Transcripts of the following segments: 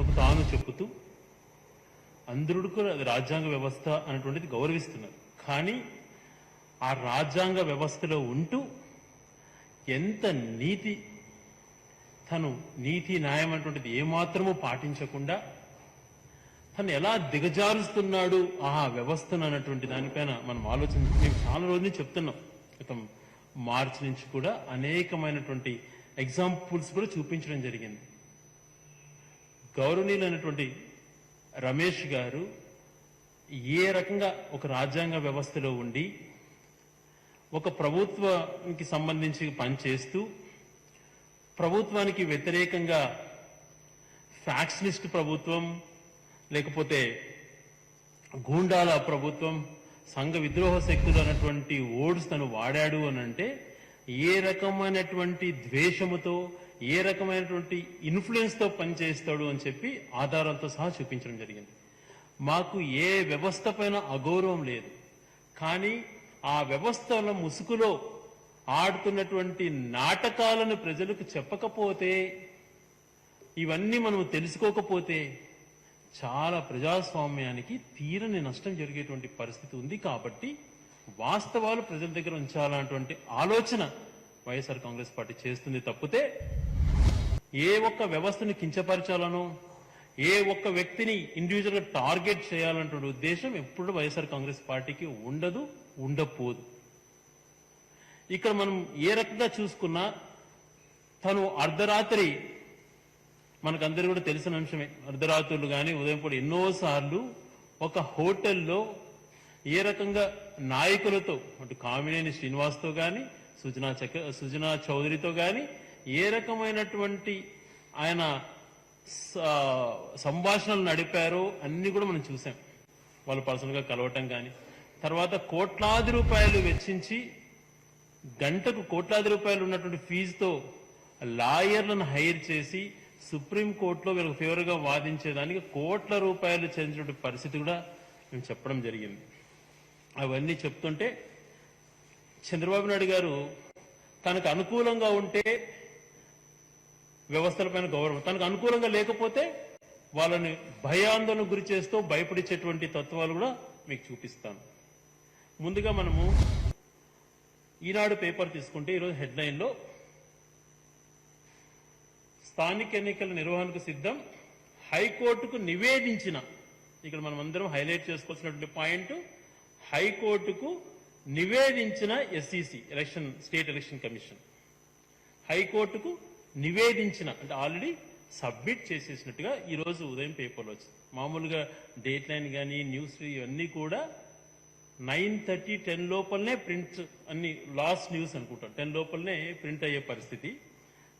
తనకు తాను చెప్పుతూ అందరుడు కూడా రాజ్యాంగ వ్యవస్థ అనేటువంటిది గౌరవిస్తున్నారు. కానీ ఆ రాజ్యాంగ వ్యవస్థలో ఉంటూ ఎంత నీతి తను నీతి న్యాయం అనేటువంటిది ఏమాత్రమూ పాటించకుండా తను ఎలా దిగజారుస్తున్నాడు ఆ వ్యవస్థను అన్నటువంటి దానిపైన మనం ఆలోచన మేము చాలా రోజుల నుంచి చెప్తున్నాం. గతం మార్చి నుంచి కూడా అనేకమైనటువంటి ఎగ్జాంపుల్స్ కూడా చూపించడం జరిగింది. గౌరవనీయులైనటువంటి రమేష్ గారు ఏ రకంగా ఒక రాజ్యాంగ వ్యవస్థలో ఉండి ఒక ప్రభుత్వానికి సంబంధించి పనిచేస్తూ ప్రభుత్వానికి వ్యతిరేకంగా ఫ్యాక్షనిస్ట్ ప్రభుత్వం లేకపోతే గూండాల ప్రభుత్వం సంఘ విద్రోహ శక్తులు అన్నటువంటి ఓడ్స్ తను వాడాడు అని అంటే ఏ రకమైనటువంటి ద్వేషముతో ఏ రకమైనటువంటి ఇన్ఫ్లుయెన్స్తో పనిచేస్తాడు అని చెప్పి ఆధారాలతో సహా చూపించడం జరిగింది. మాకు ఏ వ్యవస్థ పైన అగౌరవం లేదు. కానీ ఆ వ్యవస్థల ముసుగులో ఆడుతున్నటువంటి నాటకాలను ప్రజలకు చెప్పకపోతే ఇవన్నీ మనం తెలుసుకోకపోతే చాలా ప్రజాస్వామ్యానికి తీరని నష్టం జరిగేటువంటి పరిస్థితి ఉంది కాబట్టి వాస్తవాలు ప్రజల దగ్గర ఉంచాలన్నటువంటి ఆలోచన వైఎస్ఆర్ కాంగ్రెస్ పార్టీ చేస్తుంది తప్పితే ఏ ఒక్క వ్యవస్థను కించపరచాలనో ఏ ఒక్క వ్యక్తిని ఇండివిజువల్గా టార్గెట్ చేయాలన్నటువంటి ఉద్దేశం ఎప్పుడు వైఎస్ఆర్ కాంగ్రెస్ పార్టీకి ఉండదు ఉండపోదు ఇక్కడ మనం ఏ రకంగా చూసుకున్నా తను అర్ధరాత్రి మనకందరూ కూడా తెలిసిన అంశమే. అర్ధరాత్రులు కానీ ఉదయం కూడా ఎన్నోసార్లు ఒక హోటల్లో ఏ రకంగా నాయకులతో అటు కామినేని శ్రీనివాస్తో కానీ సుజనా చక్ర సుజనా చౌదరితో కానీ ఏ రకమైనటువంటి ఆయన స- సంభాషణలు నడిపారో అన్ని కూడా మనం చూసాం. వాళ్ళు పర్సనల్గా కలవటం కానీ తర్వాత కోట్లాది రూపాయలు వెచ్చించి గంటకు కోట్లాది రూపాయలు ఉన్నటువంటి ఫీజుతో లాయర్లను హైర్ చేసి సుప్రీం కోర్టులో వీళ్ళకి ఫేవర్గా వాదించేదానికి కోట్ల రూపాయలు చెందినటువంటి పరిస్థితి కూడా మేము చెప్పడం జరిగింది. అవన్నీ చెప్తుంటే చంద్రబాబు నాయుడు గారు తనకు అనుకూలంగా ఉంటే వ్యవస్థలపైన గౌరవం తనకు అనుకూలంగా లేకపోతే వాళ్ళని భయాందోళన గురి చేస్తూ భయపడిచేటువంటి తత్వాలు కూడా మీకు చూపిస్తాను. ముందుగా మనము ఈనాడు పేపర్ తీసుకుంటే ఈరోజు హెడ్లైన్లో స్థానిక ఎన్నికల నిర్వహణకు సిద్ధం హైకోర్టుకు నివేదించిన ఇక్కడ మనం అందరం హైలైట్ చేసుకోవాల్సినటువంటి పాయింట్ హైకోర్టుకు నివేదించిన SEC election state election commission. హైకోర్టుకు నివేదించిన అంటే ఆల్రెడీ సబ్మిట్ చేసేసినట్టుగా ఈరోజు ఉదయం పేపర్లో వచ్చింది. మామూలుగా డేట్ లైన్ కానీ న్యూస్ ఇవన్నీ కూడా నైన్ థర్టీ టెన్ లోపలనే ప్రింట్ అన్ని లాస్ట్ న్యూస్ అనుకుంటాం. టెన్ లోపలనే ప్రింట్ అయ్యే పరిస్థితి.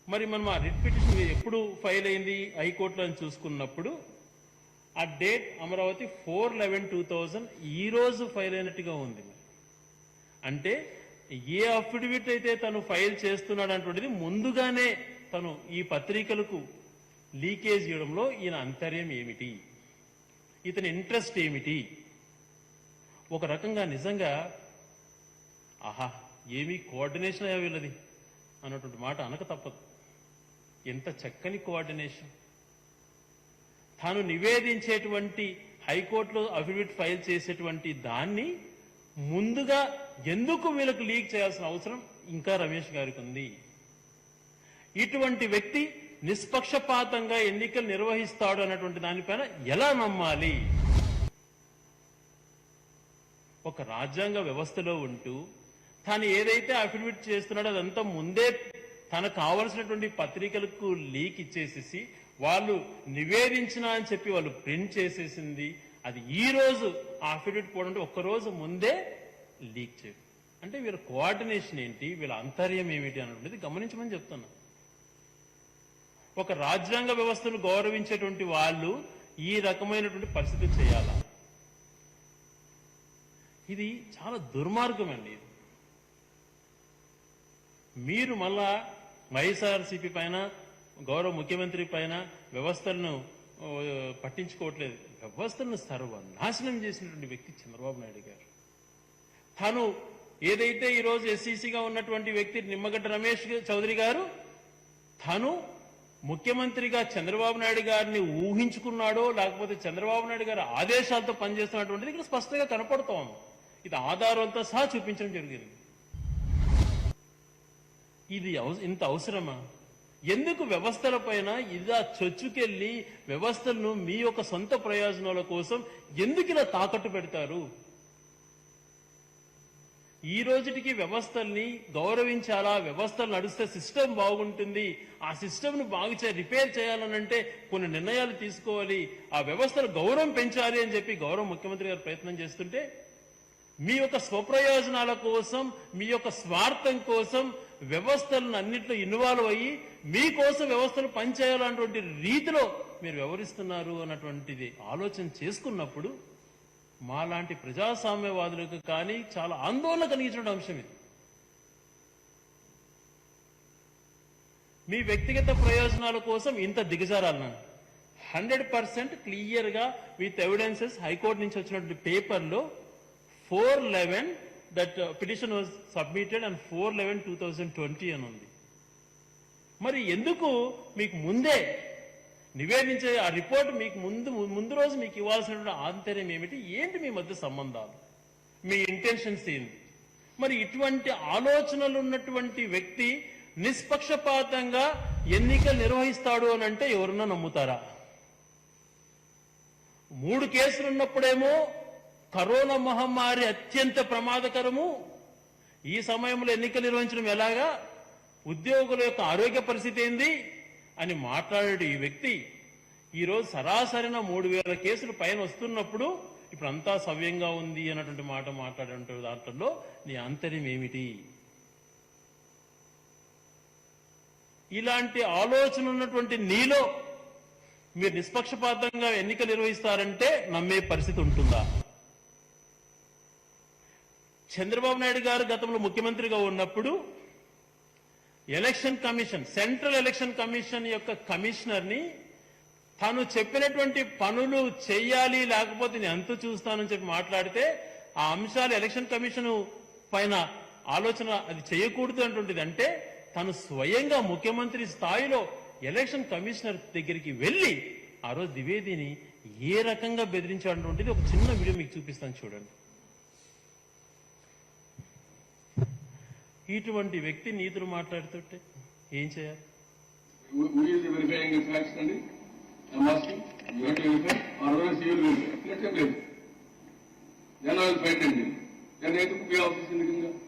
మరి మనం ఆ రిట్ పిటిషన్ ఎప్పుడు ఫైల్ అయింది? హైకోర్టులో అని చూసుకున్నప్పుడు ఆ date Amaravati four eleven two thousand ఈ రోజు ఫైల్ అయినట్టుగా ఉంది అంటే ఏ అఫిడవిట్ అయితే తను ఫైల్ చేస్తున్నాడు అటువంటిది ముందుగానే తను ఈ పత్రికలకు లీకేజ్ చేయడంలో ఈయన అంతర్యం ఏమిటి? ఇతని ఇంట్రెస్ట్ ఏమిటి? ఒక రకంగా నిజంగా ఆహా ఏమీ కోఆర్డినేషన్ అయ్యా వీళ్ళది? అన్నటువంటి మాట అనక తప్పదు. ఎంత చక్కని కోఆర్డినేషన్. తాను నివేదించేటువంటి హైకోర్టులో అఫిడవిట్ ఫైల్ చేసేటువంటి దాన్ని ముందుగా ఎందుకు వీళ్ళకు లీక్ చేయాల్సిన అవసరం ఇంకా రమేష్ గారికి ఉంది. ఇటువంటి వ్యక్తి నిష్పక్షపాతంగా ఎన్నికలు నిర్వహిస్తాడు అన్నటువంటి దానిపైన ఎలా నమ్మాలి? ఒక రాజ్యాంగ వ్యవస్థలో ఉంటూ తాను ఏదైతే అఫిడవిట్ చేస్తున్నాడో అదంతా ముందే తనకు కావలసినటువంటి పత్రికలకు లీక్ ఇచ్చేసేసి వాళ్ళు నివేదించిన అని చెప్పి వాళ్ళు ప్రింట్ చేసేసింది. అది ఈ రోజు ఆ అఫిడవిట్ పోవడం ఒక్క రోజు ముందే లీక్ చేయడం. అంటే వీళ్ళ కోఆర్డినేషన్ ఏంటి? వీళ్ళ అంతర్యం ఏమిటి అనేది గమనించమని చెప్తున్నా. ఒక రాజ్యాంగ వ్యవస్థను గౌరవించేటువంటి వాళ్ళు ఈ రకమైనటువంటి పరిస్థితి చేయాలా? ఇది చాలా దుర్మార్గం అండి ఇది. మీరు మళ్ళా వైఎస్ఆర్సీపీ పైన గౌరవ ముఖ్యమంత్రి పైన వ్యవస్థలను పట్టించుకోవట్లేదు. వ్యవస్థను సర్వనాశనం చేసినటువంటి వ్యక్తి చంద్రబాబు నాయుడు గారు. తను ఏదైతే ఈరోజు ఎస్సీసీగా ఉన్నటువంటి వ్యక్తి నిమ్మగడ్డ రమేష్ చౌదరి గారు తను ముఖ్యమంత్రిగా చంద్రబాబు నాయుడు గారిని ఊహించుకున్నాడో లేకపోతే చంద్రబాబు నాయుడు గారి ఆదేశాలతో పనిచేస్తున్నటువంటిది ఇక్కడ స్పష్టంగా కనపడుతోంది ఇది ఆధారంతో సహా చూపించడం జరిగింది. ఇది ఇంత అవసరమా? ఎందుకు వ్యవస్థల పైన ఇలా చొచ్చుకెళ్ళి వ్యవస్థలను మీ యొక్క సొంత ప్రయోజనాల కోసం ఎందుకు ఇలా తాకట్టు పెడతారు? ఈ రోజుటికి వ్యవస్థల్ని గౌరవించాలా? వ్యవస్థలు నడిస్తే సిస్టమ్ బాగుంటుంది. ఆ సిస్టమ్ను బాగా బాగు రిపేర్ చేయాలనంటే కొన్ని నిర్ణయాలు తీసుకోవాలి. ఆ వ్యవస్థలు గౌరవం పెంచాలి అని చెప్పి గౌరవ ముఖ్యమంత్రి గారు ప్రయత్నం చేస్తుంటే మీ యొక్క స్వప్రయోజనాల కోసం మీ యొక్క స్వార్థం కోసం వ్యవస్థలను అన్నింటిలో ఇన్వాల్వ్ అయ్యి మీకోసం వ్యవస్థలు పనిచేయాలన్నటువంటి రీతిలో మీరు వ్యవహరిస్తున్నారు అన్నటువంటిది ఆలోచన చేసుకున్నప్పుడు మాలాంటి ప్రజాస్వామ్యవాదులకు కానీ చాలా ఆందోళన కలిగించిన అంశం ఇది. మీ వ్యక్తిగత ప్రయోజనాల కోసం ఇంత దిగజారాలన్నా హండ్రెడ్ పర్సెంట్ క్లియర్గా విత్ ఎవిడెన్సెస్ హైకోర్టు నుంచి వచ్చినటువంటి పేపర్లో four eleven that petition was submitted and four eleven two thousand twenty అని ఉంది. మరి ఎందుకు మీకు ముందే నివేదించే ఆ రిపోర్ట్ మీకు ముందు ముందు రోజు మీకు ఇవ్వాల్సినటువంటి ఆంతర్యం ఏమిటి? ఏంటి మీ మధ్య సంబంధాలు? మీ ఇంటెన్షన్స్ ఏంటి? మరి ఇటువంటి ఆలోచనలు ఉన్నటువంటి వ్యక్తి నిష్పక్షపాతంగా ఎన్నికలు నిర్వహిస్తాడు అని అంటే ఎవరన్నా నమ్ముతారా? మూడు కేసులు ఉన్నప్పుడేమో కరోనా మహమ్మారి అత్యంత ప్రమాదకరము. ఈ సమయంలో ఎన్నికలు నిర్వహించడం ఎలాగా? ఉద్యోగుల యొక్క ఆరోగ్య పరిస్థితి ఏంది? అని మాట్లాడే ఈ వ్యక్తి. ఈరోజు సరాసరిన మూడు వేల కేసులు పైన వస్తున్నప్పుడు ఇప్పుడు అంతా సవ్యంగా ఉంది అన్నటువంటి మాట మాట్లాడే దాంట్లో నీ అంతర్యం ఏమిటి? ఇలాంటి ఆలోచన ఉన్నటువంటి నీలో మీరు నిష్పక్షపాతంగా ఎన్నిక నిర్వహిస్తారంటే నమ్మే పరిస్థితి ఉంటుందా? చంద్రబాబు నాయుడు గారు గతంలో ముఖ్యమంత్రిగా ఉన్నప్పుడు election commission central election commission యొక్క కమిషనర్ని తాను చెప్పినటువంటి పనులు చేయాలి లేకపోతే నేను ఎంత చూస్తానని చెప్పి మాట్లాడితే ఆ అంశాలు ఎలక్షన్ కమిషన్ పైన ఆలోచన అది చేయకూడదు అటువంటిది అంటే తను స్వయంగా ముఖ్యమంత్రి స్థాయిలో ఎలక్షన్ కమిషనర్ దగ్గరికి వెళ్ళి ఆ రోజు ద్వివేదిని ఏ రకంగా బెదిరించాడటువంటిది ఒక చిన్న వీడియో మీకు చూపిస్తాను చూడండి ఇటువంటి వ్యక్తి నీతులు మాట్లాడుతుంటే ఏం చేయాలి Who who is verifying the facts, Nandi? I'm asking, you have to verify, or else you will ఇటువంటి వ్యక్తి నీతులు మాట్లాడుతుంటే ఏం చేయాలి? will find it. Then ఎందుకు పే ఆఫీస్ ఎందుకు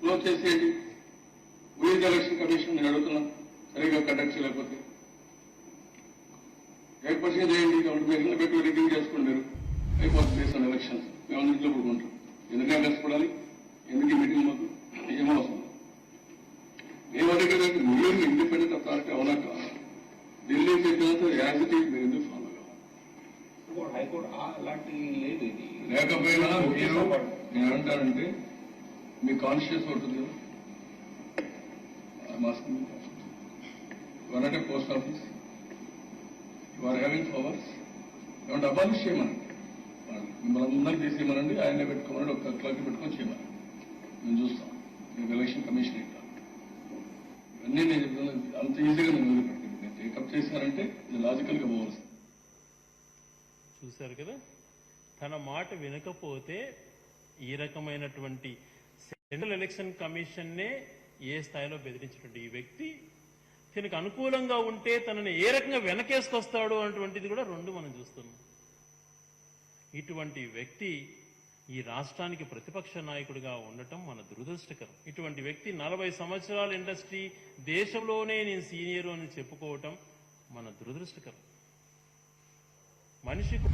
క్లోజ్ చేసేయండి. విలేజ్ ఎలక్షన్ కమిషన్ నేను అడుగుతున్నా. సరిగ్గా కండక్ట్ చేయలేకపోతే. ఎయిట్ పర్సెంట్ చేయండి. కాబట్టి మీరు ఇళ్ళ పెట్టి రిగ్గింగ్ చేసుకోండి మీరు. అయిపోతుంది. ఎలక్షన్స్. మేము అందరి ఇంట్లో పడుకుంటాం. ఎందుకంటే కష్టపడాలి. ఎందుకు మీటింగ్ మాకు? ఏమో మేము అడిగేదంటే మీరు ఇండిపెండెంట్ అథారిటీ అవునా కాదా ఢిల్లీ చెప్పినంత యాజ్ ఇట్ ఈజ్ మీరు ఎందుకు ఫాలో లేకపోయినా మీరు నేను అంటానంటే మీ కాన్షియస్ ఉంటుంది కదా. వన్ అంటే post office you are having powers ఏమంటే అబాలిష్ చేయమనండి. మిమ్మల్ని ఆయన పెట్టుకోమని ఒక క్లర్క్ పెట్టుకొని చేయమని మేము చూస్తాం. మేము ఎలక్షన్ కమిషన్ ఇంకా ఇవన్నీ నేను అంత ఈజీగా నేను వదిలిపెట్టింది నేను టేకప్ చేశారంటే ఇది లాజికల్గా పోవాల్సి చూశారు కదా? తన మాట వినకపోతే ఈ రకమైనటువంటి సెంట్రల్ ఎలక్షన్ కమిషన్నే ఏ స్థాయిలో బెదిరించినటువంటి ఈ వ్యక్తి? తనకు అనుకూలంగా ఉంటే తనని ఏ రకంగా వెనకేసుకొస్తాడు అన్నటువంటిది కూడా రెండు మనం చూస్తున్నాం. ఇటువంటి వ్యక్తి ఈ రాష్ట్రానికి ప్రతిపక్ష నాయకుడిగా ఉండటం మన దురదృష్టకరం. ఇటువంటి వ్యక్తి నలభై సంవత్సరాల ఇండస్ట్రీ దేశంలోనే నేను సీనియర్ అని చెప్పుకోవటం మన దురదృష్టకరం. మనిషికి